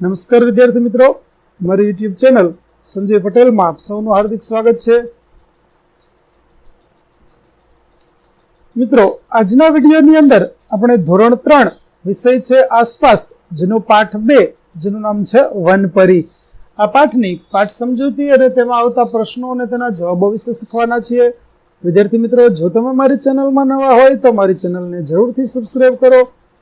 નમસ્કાર વિદ્યાર્થી મિત્રો. મારી યુટ્યુબ ચેનલ સંજય પટેલમાં આપ સૌનું હાર્દિક સ્વાગત છે. મિત્રો, આજના વિડીયોની અંદર આપણે ધોરણ ત્રણ વિષય છે આસપાસ, જેનો પાઠ બે, જેનું નામ છે વનપરી. આ પાઠની પાઠ સમજૂતી અને તેમાં આવતા પ્રશ્નો અને તેના જવાબો વિશે શીખવાના છીએ. વિદ્યાર્થી મિત્રો, જો તમે મારી ચેનલમાં નવા હોય તો મારી ચેનલને જરૂરથી સબસ્ક્રાઈબ કરો.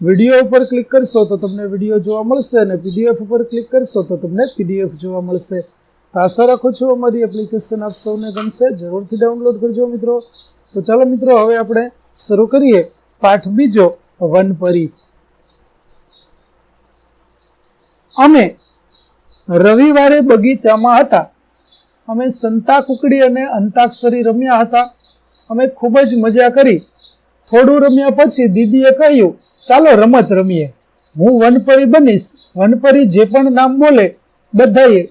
વીડિયો ઉપર ક્લિક કરશો તો તમને વીડિયો જોવા મળશે અને પીડીએફ ઉપર ક્લિક કરશો તો તમને પીડીએફ જોવા મળશે. તો આશા રાખું છું અમારી એપ્લિકેશન આપ સૌને ગમશે. જરૂરથી ડાઉનલોડ કરજો મિત્રો. તો ચાલો મિત્રો, હવે આપણે શરૂ કરીએ પાઠ બીજો, વનપરી. અમે રવિવારે બગીચામાં હતા. અમે સંતા કુકડી અને અંતાક્ષરી રમ્યા હતા. અમે ખૂબ જ મજા કરી. થોડું રમ્યા પછી દીદીએ કહ્યું ચાલો રમત રમીએ. હું વનપરી બનીશ. વનપરી જે પણ નામ બોલે, બધાએ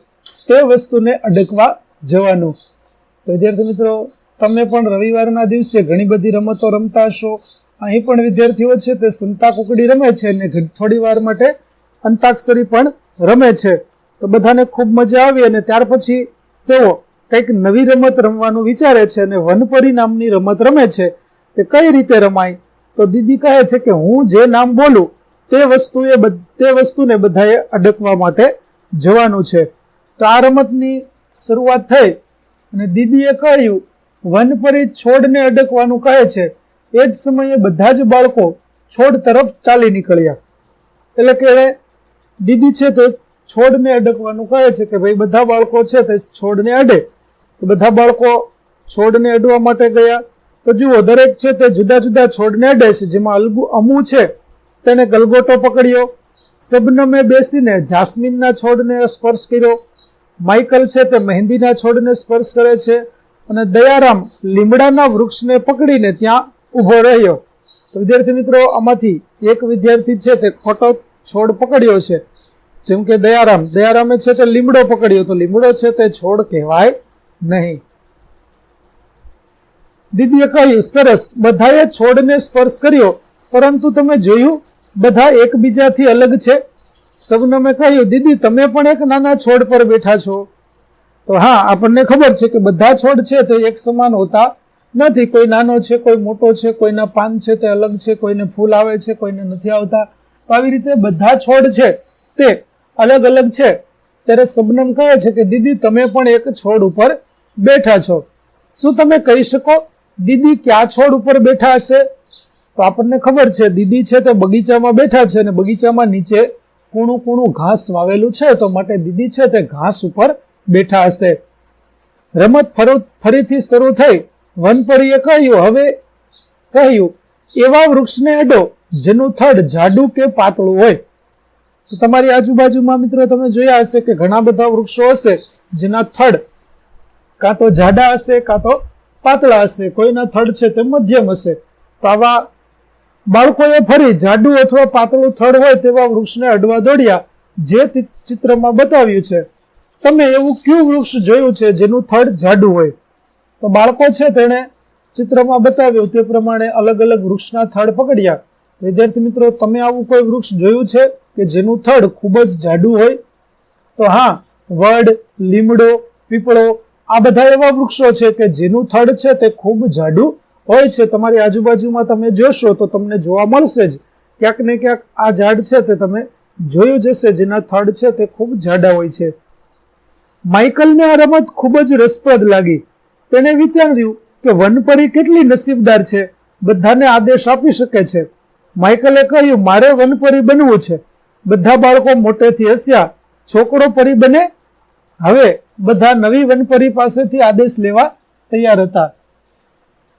તે વસ્તુને અડકવા જવાનું. તો વિદ્યાર્થી મિત્રો, તમે પણ રવિવારના દિવસે ઘણી બધી રમતો રમતા હશો. અહીં પણ વિદ્યાર્થીઓ છે, તે સંતા કુકડી રમે છે અને થોડી વાર માટે અંતાક્ષરી પણ રમે છે. તો બધાને ખૂબ મજા આવી અને ત્યાર પછી તેઓ કંઈક નવી રમત રમવાનું વિચારે છે અને વનપરી નામની રમત રમે છે. તે કઈ રીતે રમાય? તો દીદી કહે છે કે હું જે નામ બોલું, તે વસ્તુએ તે વસ્તુને બધાએ અડકવા માટે જવાનું છે. તો આ રમતની શરૂઆત થઈ અને દીદીએ કહ્યું વનપરી છોડને અડકવાનું કહે છે. એ જ સમયે બધા જ બાળકો છોડ તરફ ચાલી નીકળ્યા. એટલે કે દીદી છે તે છોડને અડકવાનું કહે છે કે ભાઈ બધા બાળકો છે તે છોડને અડે. તો બધા બાળકો છોડને અડવા માટે ગયા. તો જુઓ દરેક છે તે જુદા જુદા છોડને છે જેમાં અલગુ અમુ છે, તેને ગલગોટો પકડ્યો. સબનમે બેસીને જાસ્મીનના છોડને સ્પર્શ કર્યો. માઇકલ છે તે મહેંદીના છોડને સ્પર્શ કરે છે અને દયારામ લીમડાના વૃક્ષને પકડીને ત્યાં ઊભો રહ્યો. તો વિદ્યાર્થી મિત્રો, આમાંથી એક વિદ્યાર્થી છે તે ખોટો છોડ પકડ્યો છે. જેમ કે દયારામ. દયારામે છે તે લીમડો પકડ્યો. તો લીમડો છે તે છોડ કહેવાય નહીં. દીદીએ કહ્યું, સરસ, બધાએ છોડને સ્પર્શ કર્યો, પરંતુ તમે જોયું, બધા એકબીજાથી અલગ છે. સબનમે કહ્યું, દીદી, તમે પણ એક નાના છોડ પર બેઠા છો. તો હા, આપણને ખબર છે કે બધા છોડ છે તે એક સમાન હોતા નથી. કોઈ નાનો છે, કોઈ મોટો છે, કોઈના પાન છે તે અલગ છે, કોઈને ફૂલ આવે છે, કોઈને નથી આવતા. તો આવી રીતે બધા છોડ છે તે અલગ અલગ છે. ત્યારે સબનમ કહે છે કે, દીદી, તમે પણ એક છોડ ઉપર બેઠા છો. શું તમે કહી શકો? દીદી ક્યાં છોડ ઉપર બેઠા હશે? તો આપણને ખબર છે, દીદી છે તે બગીચામાં બેઠા છે અને બગીચામાં નીચે કૂણું કૂણું ઘાસ વાવેલું છે, તો માટે દીદી છે તે ઘાસ ઉપર બેઠા હશે. રમત ફરીથી શરૂ થઈ. વનપરીએ કહ્યું, હવે કહ્યું, એવા વૃક્ષને અડો, જેનું થડ જાડું કે પાતળું હોય. તો તમારી આજુબાજુમાં મિત્રો તમે જોયા હશે કે ઘણા બધા વૃક્ષો હશે, જેના થડ કાં તો જાડા હશે, કાં તો પાતળા હશે, કોઈના થડ છે તે મધ્યમ હશે. તો આવા બાળકોએ ફરી જાડું અથવા પાતળું થડ હોય તેવા વૃક્ષને અડવા દોડ્યા, જે ચિત્રમાં બતાવ્યું છે. તમે એવું કયું વૃક્ષ જોયું છે જેનું થડ જાડું હોય? તો બાળકો છે તેણે ચિત્રમાં બતાવ્યું તે પ્રમાણે અલગ અલગ વૃક્ષના થડ પકડ્યા. વિદ્યાર્થી મિત્રો, તમે આવું કોઈ વૃક્ષ જોયું છે કે જેનું થડ ખૂબ જ જાડું હોય? તો હા, વડ, લીમડો, પીપળો આ બધા એવા વૃક્ષો છે કે જેનું થડ છે તે ખૂબ જાડું હોય છે. તમારી આજુબાજુમાં તમે જોશો તો તમને જોવા મળશે જ. ક્યાંક ને ક્યાંક આ ઝાડ છે તે તમે જોયું જશે જેના થડ છે તે ખૂબ જાડા હોય છે. માઇકલને આ રમત ખૂબ જ રસપ્રદ લાગી. તેણે વિચાર્યું કે વનપરી કેટલી નસીબદાર છે. બધાને આદેશ આપી શકે છે. માઇકલે કહ્યું, મારે વનપરી બનવું છે. બધા બાળકો મોટેથી હસ્યા. છોકરો પરી બને. હવે બધા નવી વનપરી પાસેથી આદેશ લેવા તૈયાર હતા.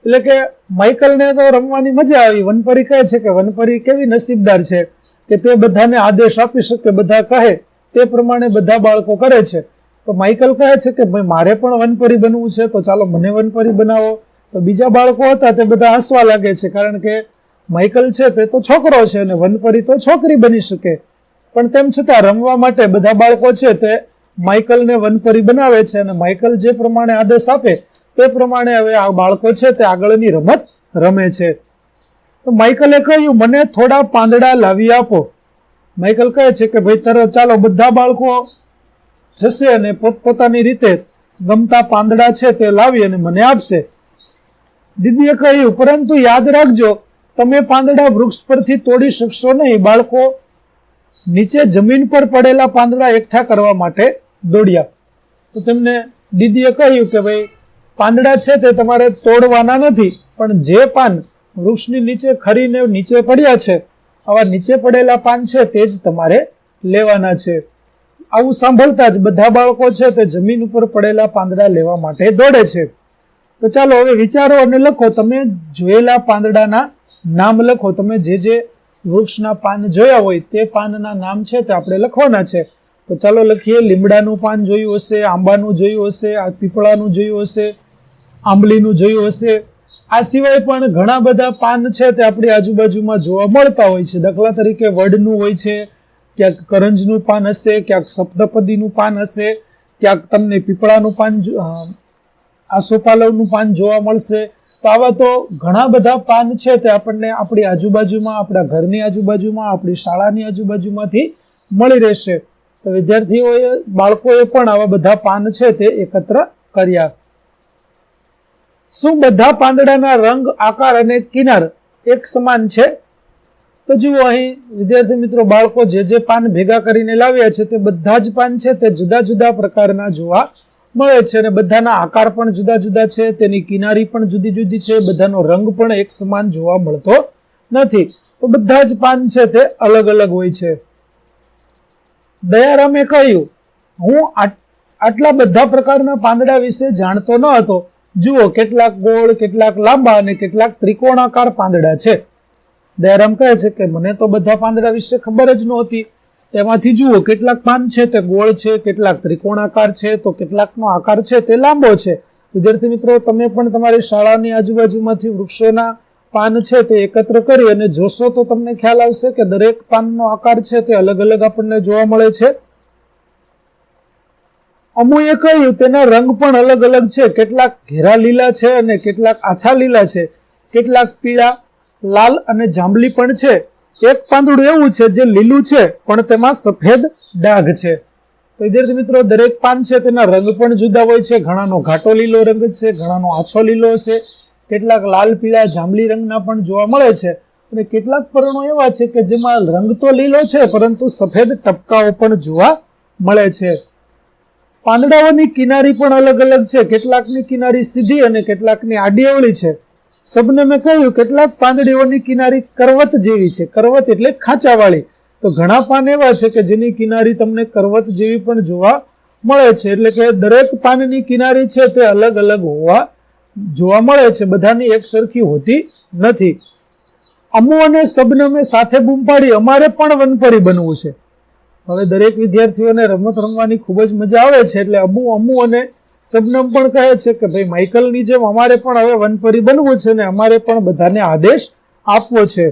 એટલે કે માઇકલને તો રમવાની મજા આવી. વનપરી કહે છે કે વનપરી કેવી નસીબદાર છે કે તે બધાને આદેશ આપી શકે, બધા કહે તે પ્રમાણે બધા બાળકો કરે છે. તો માઇકલ કહે છે કે ભાઈ, મારે પણ વનપરી બનવું છે, તો ચાલો મને વનપરી બનાવો. તો બીજા બાળકો હતા તે બધા હસવા લાગે છે, કારણ કે માઇકલ છે તે તો છોકરો છે અને વનપરી તો છોકરી બની શકે. પણ તેમ છતાં રમવા માટે બધા બાળકો છે તે માઇકલને વનપરી બનાવે છે અને માઇકલ જે પ્રમાણે આદેશ આપે તે પ્રમાણે હવે આ બાળકો છે તે આગળની રમત રમે છે. તો માઇકલે કહ્યું, મને થોડા પાંદડા લાવી આપો. માઇકલ કહે છે કે, ભાઈ તરત ચાલો, બધા બાળકો જશે અને પોતપોતાની રીતે ગમતા પાંદડા છે તે લાવી અને મને આપશે. દીદીએ કહ્યું, પરંતુ યાદ રાખજો, તમે પાંદડા વૃક્ષ પરથી તોડી શકશો નહીં. બાળકો નીચે જમીન પર પડેલા પાંદડા એકઠા કરવા માટે દોડ્યા. તો તેમને દીદીએ કહ્યું કે ભાઈ, પાંદડા છે તે તમારે તોડવાના નથી, પણ જે પાન વૃક્ષની નીચે ખરીને નીચે પડ્યા છે, આવા નીચે પડેલા પાન છે તે જ તમારે લેવાના છે. આવું સાંભળતા જ બધા બાળકો છે તે જમીન ઉપર પડેલા પાંદડા લેવા માટે દોડે છે. તો ચાલો હવે વિચારો અને લખો, તમે જોયેલા પાંદડાના નામ લખો. તમે જે જે વૃક્ષના પાન જોયા હોય તે પાનના નામ છે તે આપણે લખવાના છે. તો ચાલો લખીએ, લીમડાનું પાન જોયું હશે, આંબાનું જોયું હશે, આ પીપળાનું જોયું હશે, આંબલીનું જોયું હશે. આ સિવાય પણ ઘણા બધા પાન છે તે આપણી આજુબાજુમાં જોવા મળતા હોય છે. દાખલા તરીકે વડનું હોય છે, ક્યાંક કરંજનું પાન હશે, ક્યાંક સપ્તપદીનું પાન હશે, ક્યાંક તમને પીપળાનું પાન આસોપાલવનું પાન જોવા મળશે. તો આવા તો ઘણા બધા પાન છે તે આપણને આપણી આજુબાજુમાં, આપણા ઘરની આજુબાજુમાં, આપણી શાળાની આજુબાજુમાંથી મળી રહેશે. તો વિદ્યાર્થીઓએ, બાળકોએ પણ આવા બધા પાન છે તે એકત્ર કર્યા. શું બધા પાંદડાના રંગ, આકાર અને કિનાર એક સમાન છે? તો જુઓ અહીં, વિદ્યાર્થી મિત્રો, બાળકો જે જે પાન ભેગા કરીને લાવ્યા છે તે બધા જ પાન છે તે જુદા જુદા પ્રકારના જોવા મળે છે અને બધાના આકાર પણ જુદા જુદા છે, તેની કિનારી પણ જુદી જુદી છે, બધાનો રંગ પણ એક સમાન જોવા મળતો નથી. તો બધા જ પાન છે તે અલગ અલગ હોય છે. દયારામે કહ્યું, હું આટ- આટલા બધા પ્રકારના પાંદડા વિશે જાણતો ન હતો. જુઓ, કેટલાક ગોળ, કેટલાક લાંબા અને કેટલાક ત્રિકોણાકાર પાંદડા છે. દયારામ કહે છે કે, મને તો બધા પાંદડા વિશે ખબર જ નહોતી. તેમાંથી જુઓ, કેટલાક પાન છે તે ગોળ છે, કેટલાક ત્રિકોણાકાર છે, તો કેટલાકનો આકાર છે તે લાંબો છે. વિદ્યાર્થી મિત્રો, તમે પણ તમારી શાળાની આજુબાજુમાંથી વૃક્ષોના પાન છે તે એકત્ર કરી અને જોશો તો તમને ખ્યાલ આવશે કે દરેક પાનનો આકાર છે તે અલગ અલગ આપણને જોવા મળે છે. અમુએ કહ્યું, તેના રંગ પણ અલગ અલગ છે. કેટલાક ઘેરા લીલા છે અને કેટલાક આછા લીલા છે. કેટલાક પીળા, લાલ અને જાંબલી પણ છે. એક પાંદડું એવું છે જે લીલું છે, પણ તેમાં સફેદ ડાઘ છે. વિદ્યાર્થી મિત્રો, દરેક પાન છે તેના રંગ પણ જુદા હોય છે. ઘણાનો ઘાટો લીલો રંગ છે, ઘણાનો આછો લીલો હશે. કેટલાક લાલ, પીળા, જાંબલી રંગના પણ જોવા મળે છે. અને કેટલાક પર્ણો એવા છે કે જેમાં રંગ તો લીલો છે, પરંતુ સફેદ ટપકાઓ પણ જોવા મળે છે. પાંદડાઓની કિનારી પણ અલગ અલગ છે. કેટલાકની કિનારી સીધી અને કેટલાકની આડી છે. સબને મેં કહ્યું, કેટલાક પાંદડીઓની કિનારી કરવત જેવી છે. કરવત એટલે ખાંચાવાળી. તો ઘણા પાન એવા છે કે જેની કિનારી તમને કરવત જેવી પણ જોવા મળે છે. એટલે કે દરેક પાનની કિનારી છે તે અલગ અલગ હોવા જોવા મળે છે, બધાની એક સરખી હોતી નથી. અમુ અને સબનમે સાથે બૂમ પાડી, અમારે પણ વનપરી બનવું છે. હવે દરેક વિદ્યાર્થીઓને રમત રમવાની ખૂબ જ મજા આવે છે, એટલે અમુ અમુ અને સબનમ પણ કહે છે કે ભાઈ, માઇકલની જેમ અમારે પણ હવે વનપરી બનવું છે ને અમારે પણ બધાને આદેશ આપવો છે.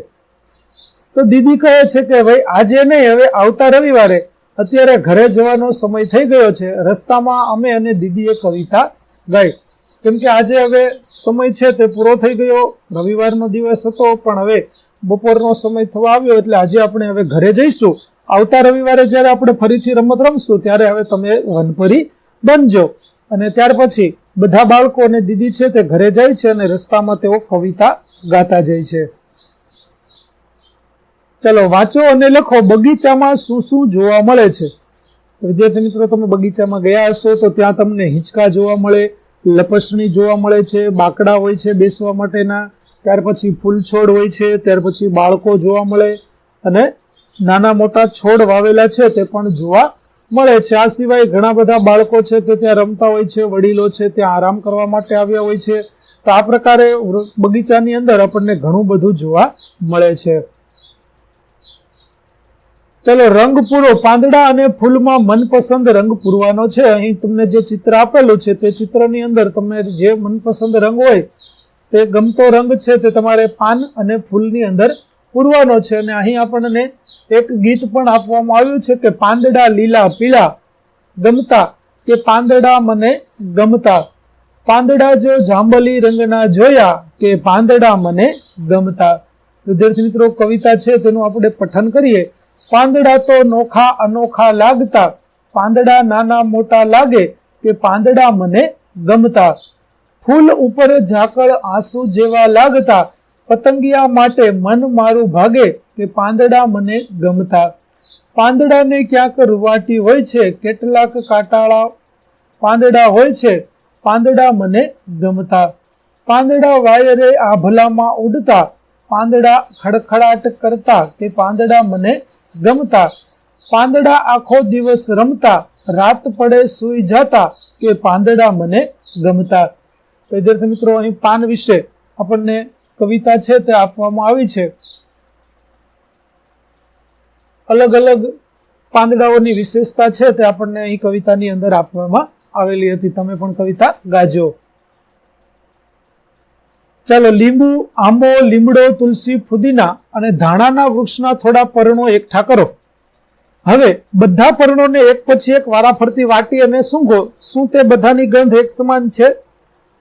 તો દીદી કહે છે કે ભાઈ, આજે નહીં, હવે આવતા રવિવારે. અત્યારે ઘરે જવાનો સમય થઈ ગયો છે. રસ્તામાં અમે અને દીદીએ કવિતા ગાઈ. કેમ કે આજે હવે સમય છે તે પૂરો થઈ ગયો. રવિવારનો દિવસ હતો, પણ હવે બપોરનો સમય થવા આવ્યો એટલે આજે આપણે હવે ઘરે જઈશું. આવતા રવિવારે જ્યારે આપણે ફરીથી રમત રમશું, ત્યારે હવે તમે વનપરી બનજો. અને ત્યાર પછી બધા બાળકો અને દીદી છે તે ઘરે જાય છે અને રસ્તામાં તેઓ કવિતા ગાતા જાય છે. ચલો, વાંચો અને લખો. બગીચામાં શું શું જોવા મળે છે? વિદ્યાર્થી મિત્રો, તમે બગીચામાં ગયા હશો તો ત્યાં તમને હિંચકા જોવા મળે લપસણી જોવા મળે છે, બાકડા હોય છે બેસવા માટેના, ત્યાર પછી ફૂલ છોડ હોય છે, ત્યાર પછી બાળકો જોવા મળે અને નાના મોટા છોડ વાવેલા છે તે પણ જોવા મળે છે. આ સિવાય ઘણા બધા બાળકો છે તે ત્યાં રમતા હોય છે, વડીલો છે ત્યાં આરામ કરવા માટે આવ્યા હોય છે. તો આ પ્રકારે બગીચાની અંદર આપણને ઘણું બધું જોવા મળે છે. ચલો, રંગ પૂરો. પાંદડા અને ફૂલમાં મનપસંદ રંગ પૂરવાનો છે. અહીં તમને જે ચિત્ર આપેલું છે, તે ચિત્રની અંદર તમને જે મનપસંદ રંગ હોય, તે ગમતો રંગ છે, તે તમારે પાન અને ફૂલની અંદર પૂરવાનો છે. અને અહીં આપણને એક ગીત પણ આપવામાં આવ્યું છે કે પાંદડા લીલા પીળા ગમતા, કે પાંદડા મને ગમતા. પાંદડા જો જાંબલી રંગના જોયા, કે પાંદડા મને ગમતા. વિદ્યાર્થી મિત્રો, કવિતા છે, તેનું આપણે પઠન કરીએ. પાંદડા તો નોખા અનોખા લાગતા, પાંદડા નાના મોટા લાગે કે પાંદડા મને ગમતા. ફૂલ ઉપર ઝાકળ આંસુ જેવા લાગતા, પતંગિયા માટે મન મારું ભાગે કે પાંદડા મને ગમતા. પાંદડાને ક્યાંક રૂવાટી હોય છે, કેટલાક કાટાળા પાંદડા હોય છે, પાંદડા મને ગમતા. પાંદડા વાયરે આભલામાં ઉડતા પાંદડા ખડખડાટ કરતા તે પાંદડા મને ગમતા. પાંદડા આખો દિવસ રમતા, રાત પડે સૂઈ જતા કે પાંદડા મને ગમતા. વિદ્યાર્થી મિત્રો, અહીં પાન વિશે આપણને કવિતા છે તે આપવામાં આવી છે. અલગ અલગ પાંદડાઓની વિશેષતા છે તે આપણને અહીં કવિતાની અંદર આપવામાં આવેલી હતી. તમે પણ કવિતા ગાજો. ચાલો લીંબુ, આંબો, લીમડો, તુલસી, ફુદીના અને ધાણાના વૃક્ષના થોડા પર્ણો એકઠા કરો. હવે બધા પર્ણોને એક પછી એક વારા ફરતી વાટી અને સૂંઘો. શું તે બધાની ગંધ એક સમાન છે?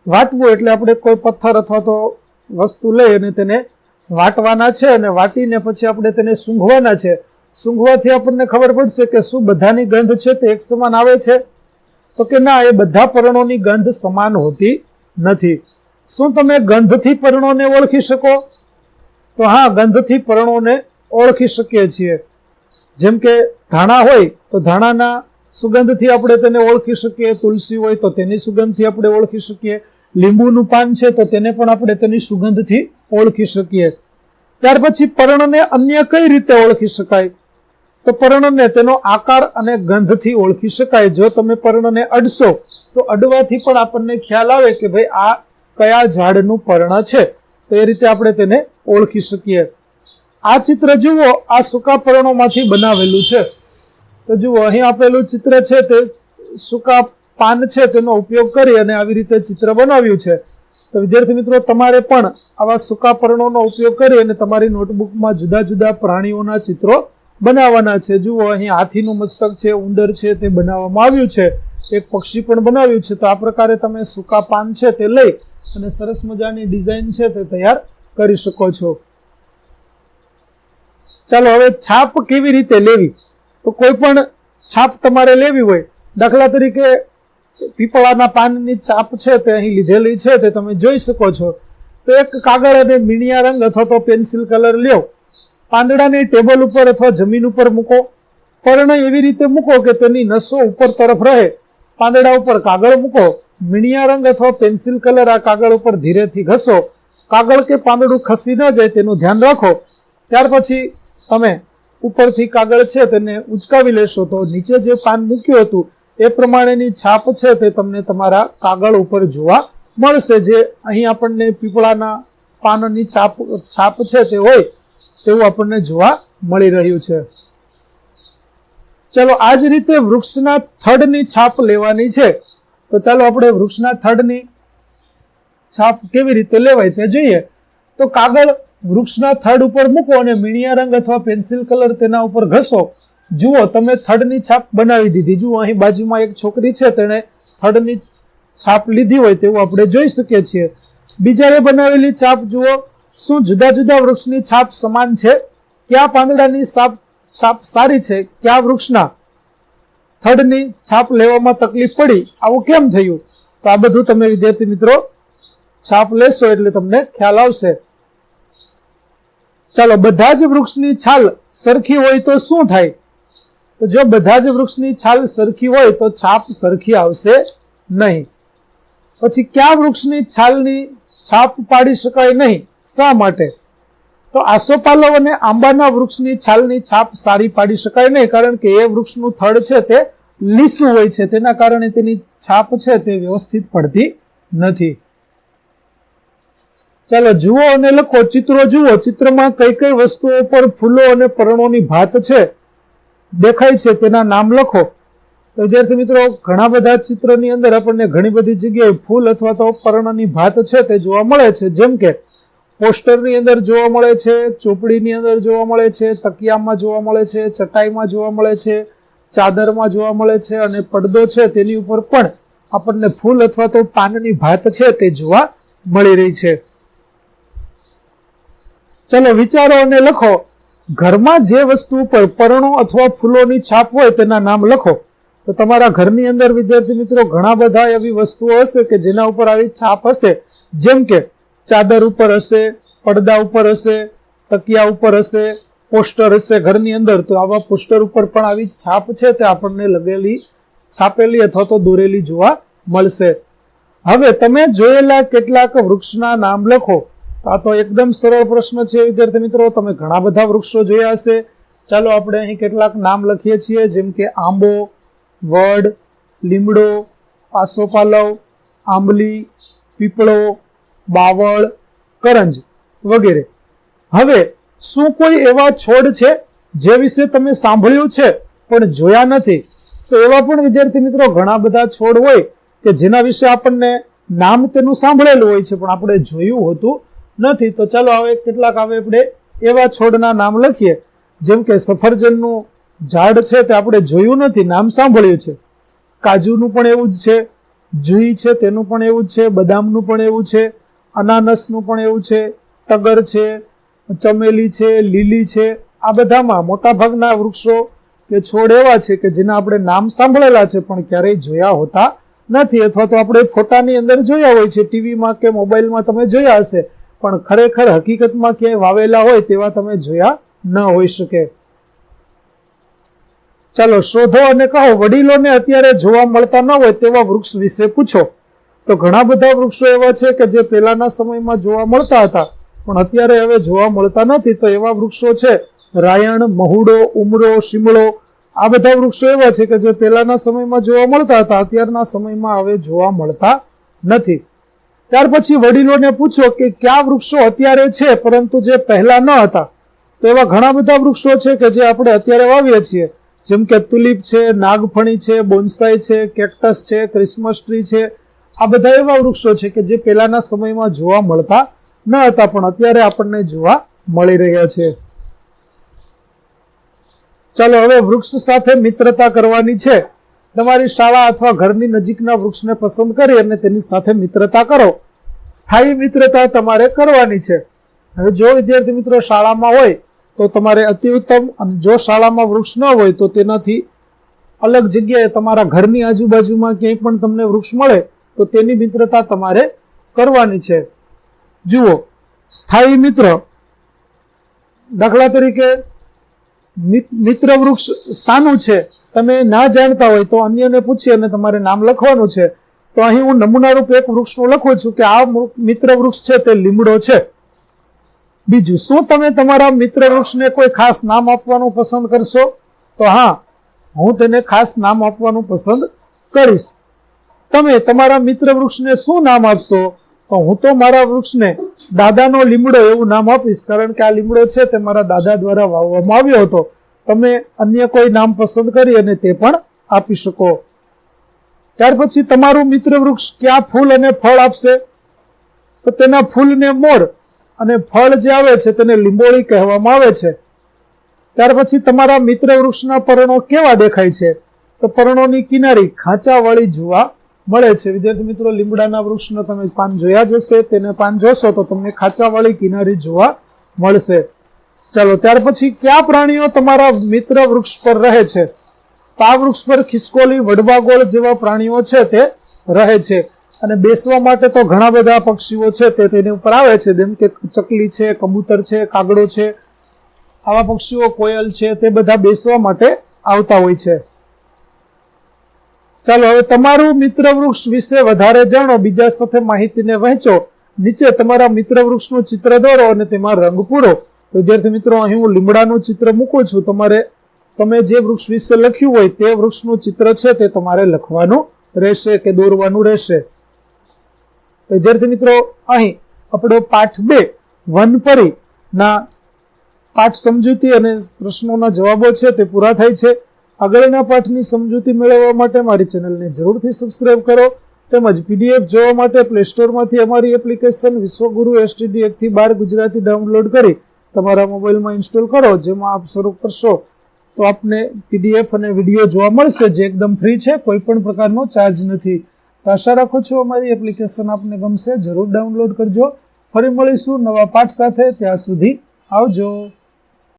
વાટવું એટલે આપણે કોઈ પથ્થર અથવા તો વસ્તુ લઈ અને તેને વાટવાના છે અને વાટીને પછી આપણે તેને સૂંઘવાના છે. સૂંઘવાથી આપણને ખબર પડશે કે શું બધાની ગંધ છે તે એક સમાન આવે છે. તો કે ના, એ બધા પર્ણોની ગંધ સમાન હોતી નથી. શું તમે ગંધથી પર્ણોને ઓળખી શકો? તો હા, ગંધથી પર્ણોને ઓળખી શકીએ છીએ. જેમ કે ધાણા હોય, તો ધાણાના સુગંધથી આપણે તેને ઓળખી શકીએ. તુલસી હોય, તો તેની સુગંધથી આપણે ઓળખી શકીએ. લીંબુનું પાન છે, તો તેને પણ આપણે તેની સુગંધથી ઓળખી શકીએ. ત્યાર પછી પર્ણને અન્ય કઈ રીતે ઓળખી શકાય? તો પર્ણને તેનો આકાર અને ગંધથી ઓળખી શકાય. જો તમે પર્ણને અડશો, તો અડવાથી પણ આપણને ખ્યાલ આવે કે ભાઈ આ કયા ઝાડનું પર્ણ છે, તો એ રીતે આપણે તેને ઓળખી શકીએ. આ ચિત્ર જુઓ, આ સૂકા પર્ણોમાંથી બનાવેલું છે. તો જુઓ, અહીં આપેલું ચિત્ર છે, તે સૂકા પાન છે, તેનો ઉપયોગ કરી અને આવી રીતે ચિત્ર બનાવ્યું છે. તો વિદ્યાર્થી મિત્રો, તમારે પણ આવા સૂકા પર્ણોનો ઉપયોગ કરી અને તમારી નોટબુકમાં જુદા જુદા પ્રાણીઓના ચિત્રો બનાવવાના છે. જુઓ, અહીં હાથીનું મસ્તક છે, ઉંદર છે, તે બનાવવામાં આવ્યું છે. એક પક્ષી પણ બનાવ્યું છે. તો આ પ્રકારે તમે સૂકા પાન છે, તે લઈ અને સરસ મજાની ડિઝાઇન છે તે તૈયાર કરી શકો છો. ચાલો હવે છાપ કેવી રીતે લેવી? તો કોઈ પણ છાપ તમારે લેવી હોય, દાખલા તરીકે પીપળાના પાનની છાપ છે તે અહીં લીધેલી છે તે તમે જોઈ શકો છો. તો એક કાગળ અને મીણિયા રંગ અથવા તો પેન્સિલ કલર લ્યો. પાંદડાને ટેબલ ઉપર અથવા જમીન ઉપર મૂકો. પર્ણ એવી રીતે મૂકો કે તેની નસો ઉપર તરફ રહે. પાંદડા ઉપર કાગળ મૂકો. મીણિયા રંગ અથવા પેન્સિલ કલર આ કાગળ ઉપર ધીરેથી ઘસો. કાગળ કે પાંદડું ખસી ન જાય તેનું ધ્યાન રાખો. ત્યાર પછી તમે ઉપરથી કાગળ છે તેને ઉચકાવી લેશો તો નીચે જે પાન મૂક્યું હતું એ પ્રમાણેની છાપ છે તે તમને તમારા કાગળ ઉપર જોવા મળશે. જે અહીં આપણને પીપળાના પાનની છાપ છાપ છે તે હોય તેવું આપણને જોવા મળી રહ્યું છે. ચલો, આ જ રીતે વૃક્ષના થડની છાપ લેવાની છે. તો ચાલો આપણે વૃક્ષના થડની છાપ કેવી રીતે લેવાય તે જોઈએ. તો કાગળ વૃક્ષના થડ ઉપર મૂકો અને મીણિયા રંગ અથવા પેન્સિલ કલર તેના ઉપર ઘસો. જુઓ, તમે થડની છાપ બનાવી દીધી. જુઓ, અહીં બાજુમાં એક છોકરી છે, તેણે થડની છાપ લીધી હોય તેવું આપણે જોઈ શકીએ છીએ. બીજાએ બનાવેલી છાપ, જુઓ, શું જુદા જુદા વૃક્ષની છાપ સમાન છે? ક્યાં પાંદડાની છાપ છાપ સારી છે? ક્યાં વૃક્ષના? થડની છાપ લેવામાં તકલીફ પડી. આવું કેમ થયું? તો આ બધું તમે વિદ્યાર્થી મિત્રો છાપ લેશો એટલે તમને ખ્યાલ આવશે. ચાલો, બધા જ વૃક્ષની છાલ સરખી હોય તો શું થાય? તો જો બધા જ વૃક્ષની છાલ સરખી હોય તો છાપ સરખી આવશે નહીં. પછી કયા વૃક્ષની છાલની છાપ પાડી શકાય નહીં? શા માટે? તો આસોપાલવ અને આંબાના વૃક્ષની છાલની છાપ સારી પાડી શકાય નહીં, કારણ કે એ વૃક્ષનું થડ છે તે લીસું હોય છે. તેના કારણે તેની છાપ છે તે વ્યવસ્થિત પડતી નથી. ચાલો જુઓ અને લખો, ચિત્રો જુઓ. ચિત્રમાં કઈ કઈ વસ્તુઓ પર ફૂલો અને પર્ણોની ભાત છે, દેખાય છે. તેના નામ લખો. તો વિદ્યાર્થી મિત્રો, ઘણા બધા ચિત્રની અંદર આપણને ઘણી બધી જગ્યાએ ફૂલ અથવા તો પર્ણની ભાત છે તે જોવા મળે છે. જેમ કે પોસ્ટરની અંદર જોવા મળે છે, ચોપડીની અંદર જોવા મળે છે, તકિયામાં જોવા મળે છે, ચટાઈમાં જોવા મળે છે, ચાદરમાં જોવા મળે છે અને પડદો છે તેની ઉપર પણ આપણને ફૂલ અથવા તો પાનની ભાત છે તે જોવા મળી રહી છે. ચલો વિચારો અને લખો, ઘરમાં જે વસ્તુ ઉપર પર્ણો અથવા ફૂલોની છાપ હોય તેના નામ લખો. તો તમારા ઘરની અંદર વિદ્યાર્થી મિત્રો ઘણા બધા એવી વસ્તુઓ હશે કે જેના ઉપર આવી છાપ હશે. જેમ કે ચાદર ઉપર હશે, પડદા ઉપર હશે, તકિયા ઉપર હશે, પોસ્ટર હશે ઘરની અંદર, તો આવા પોસ્ટર ઉપર પણ આવી છાપ છે તે આપણને લગેલી, છાપેલી અથવા તો દોરેલી જોવા મળશે. હવે તમે જોયેલા કેટલાક વૃક્ષના નામ લખો. આ તો એકદમ સરળ પ્રશ્ન છે, વિદ્યાર્થી મિત્રો, તમે ઘણા બધા વૃક્ષો જોયા હશે. ચાલો આપણે અહીં કેટલાક નામ લખીએ છીએ, જેમ કે આંબો, વડ, લીમડો આસોપાલવ આંબલી, પીપળો બાવળ, કરંજ વગેરે. હવે, શું કોઈ એવા છોડ છે જે વિશે તમે સાંભળ્યું છે પણ જોયા નથી? તો એવા પણ વિદ્યાર્થી મિત્રો ઘણા બધા છોડ હોય કે જેના વિશે આપણને નામ તેનું સાંભળેલું હોય છે, પણ આપણે જોયું હોતું નથી. તો ચાલો હવે કેટલાક હવે આપણે એવા છોડના નામ લખીએ. જેમ કે સફરજનનું ઝાડ છે તે આપણે જોયું નથી, નામ સાંભળ્યું છે. કાજુનું પણ એવું જ છે જુઈ છે તેનું પણ એવું જ છે, બદામનું પણ એવું છે અનાનસનું પણ એવું છે, ટગર છે, ચમેલી છે, લીલી છે, આ બધામાં મોટાભાગના વૃક્ષો કે છોડ એવા છે કે જેના આપણે નામ સાંભળેલા છે પણ ક્યારેય જોયા હોતા નથી. અથવા તો આપણે ફોટાની અંદર જોયા હોય છે, ટીવીમાં કે મોબાઈલમાં તમે જોયા હશે, પણ ખરેખર હકીકતમાં ક્યાંય વાવેલા હોય તેવા તમે જોયા ન હોઈ શકે. ચાલો, શોધો અને કહો, વડીલોને અત્યારે જોવા મળતા ન હોય તેવા વૃક્ષ વિશે પૂછો. તો ઘણા બધા વૃક્ષો એવા છે કે જે પહેલાના સમયમાં જોવા મળતા હતા, પણ અત્યારે હવે જોવા મળતા નથી. તો એવા વૃક્ષો છે, રાયણ, મહુડો, ઉમરો, શિમળો, આ બધા વૃક્ષો એવા છે કે જે પહેલાના સમયમાં જોવા મળતા હતા, અત્યારના સમયમાં હવે જોવા મળતા નથી. ત્યાર પછી વડીલોને પૂછો કે કયા વૃક્ષો અત્યારે છે, પરંતુ જે પહેલા ન હતા. તો એવા ઘણા બધા વૃક્ષો છે કે જે આપણે અત્યારે વાવીએ છીએ. જેમ કે તુલિપ છે, નાગફણી છે, બોન્સાઈ છે, કેક્ટસ છે, ક્રિસમસ ટ્રી છે આ બધા એવા વૃક્ષો છે કે જે પહેલાના સમયમાં જોવા મળતા ન હતા, પણ અત્યારે આપણને જોવા મળી રહ્યા છે. ચાલો હવે વૃક્ષ સાથે મિત્રતા કરવાની છે. તમારી શાળા અથવા ઘરની નજીકના વૃક્ષને પસંદ કરી અને તેની સાથે મિત્રતા કરો. સ્થાયી મિત્રતા તમારે કરવાની છે. હવે જો વિદ્યાર્થી મિત્રો શાળામાં હોય, તો તમારે અતિ ઉત્તમ અને જો શાળામાં વૃક્ષ ન હોય, તો તેનાથી અલગ જગ્યાએ તમારા ઘરની આજુબાજુમાં ક્યાંય પણ તમને વૃક્ષ મળે તો તેની મિત્રતા તમારે કરવાની છે. જુઓ, સ્થાયી મિત્ર દાખલા તરીકે મિત્ર વૃક્ષ શાનું છે, તમે ના જાણતા હોય તો અન્યને પૂછી અને તમારે નામ લખવાનું છે. તો અહીં હું નમૂના રૂપ એક વૃક્ષનું લખું છું કે આ મિત્ર વૃક્ષ છે તે લીમડો છે. બીજું, શું તમે તમારા મિત્ર વૃક્ષને કોઈ ખાસ નામ આપવાનું પસંદ કરશો? તો હા, હું તેને ખાસ નામ આપવાનું પસંદ કરીશ. તમે તમારા મિત્ર વૃક્ષને શું નામ આપશો? તો હું તો મારા વૃક્ષને દાદાનો લીમડો એવું નામ આપીશ, કારણ કે આ લીમડો છે તે મારા દાદા દ્વારા વાવવામાં આવ્યો હતો. તમે અન્ય કોઈ નામ પસંદ કરી અને તે પણ આપી શકો. ત્યાર પછી તમારું મિત્ર વૃક્ષ ક્યાં ફૂલ અને ફળ આપશે? તો તેના ફૂલને મોર અને ફળ જે આવે છે તેને લીંબોળી કહેવામાં આવે છે. ત્યાર પછી તમારા મિત્ર વૃક્ષના પર્ણો કેવા દેખાય છે? તો પર્ણોની કિનારી ખાંચાવાળી જોવા મળે છે. વિદ્યાર્થી મિત્રો, લીમડાના વૃક્ષનો તમે પાન જોયા જ હશે. તેને પાન જોશો તો તમને ખાંચાવાળી કિનારી જોવા મળશે. ચાલો, ત્યાર પછી કયા પ્રાણીઓ તમારા મિત્ર વૃક્ષ પર રહે છે? આ વૃક્ષ પર ખિસકોલી, વડવાગોળ જેવા પ્રાણીઓ છે તે રહે છે. અને બેસવા માટે તો ઘણા બધા પક્ષીઓ છે તે તેની ઉપર આવે છે. જેમ કે ચકલી છે, કબૂતર છે, કાગડો છે. આવા પક્ષીઓ કોયલ છે તે બધા બેસવા માટે આવતા હોય છે. ચાલો, હવે તમારું મિત્ર વૃક્ષ વિશે વધારે જાણો, બીજા સાથે માહિતીને વહેંચો. નીચે તમારા મિત્ર વૃક્ષનું ચિત્ર દોરો અને તેમાં રંગ પૂરો. વિદ્યાર્થી મિત્રો, અહીં હું લીમડાનું ચિત્ર મૂકું છું. તમારે, તમે જે વૃક્ષ વિશે લખ્યું હોય, તે વૃક્ષનું ચિત્ર છે, તે તમારે લખવાનું રહેશે કે દોરવાનું રહેશે. વિદ્યાર્થી મિત્રો, અહીં આપણો પાઠ બે, વનપરી ના પાઠ સમજૂતી અને પ્રશ્નોના જવાબો છે, તે પૂરા થાય છે. આગળના પાઠની સમજૂતી મેળવવા માટે મારી ચેનલને જરૂરથી સબસ્ક્રાઇબ કરો તેમજ પીડીએફ જોવા માટે પ્લે સ્ટોરમાંથી અમારી એપ્લિકેશન વિશ્વગુરુ એસટીડી એકથી બાર ગુજરાતી ડાઉનલોડ કરી તમારા મોબાઈલમાં ઇન્સ્ટોલ કરો, જેમાં આપ શરૂ કરશો. તો આપને પીડીએફ અને વીડિયો જોવા મળશે, જે એકદમ ફ્રી છે કોઈ પણ પ્રકારનો ચાર્જ નથી. તો આશા રાખું છું અમારી એપ્લિકેશન આપને ગમશે, જરૂર ડાઉનલોડ કરજો. ફરી મળીશું નવા પાઠ સાથે, ત્યાં સુધી આવજો.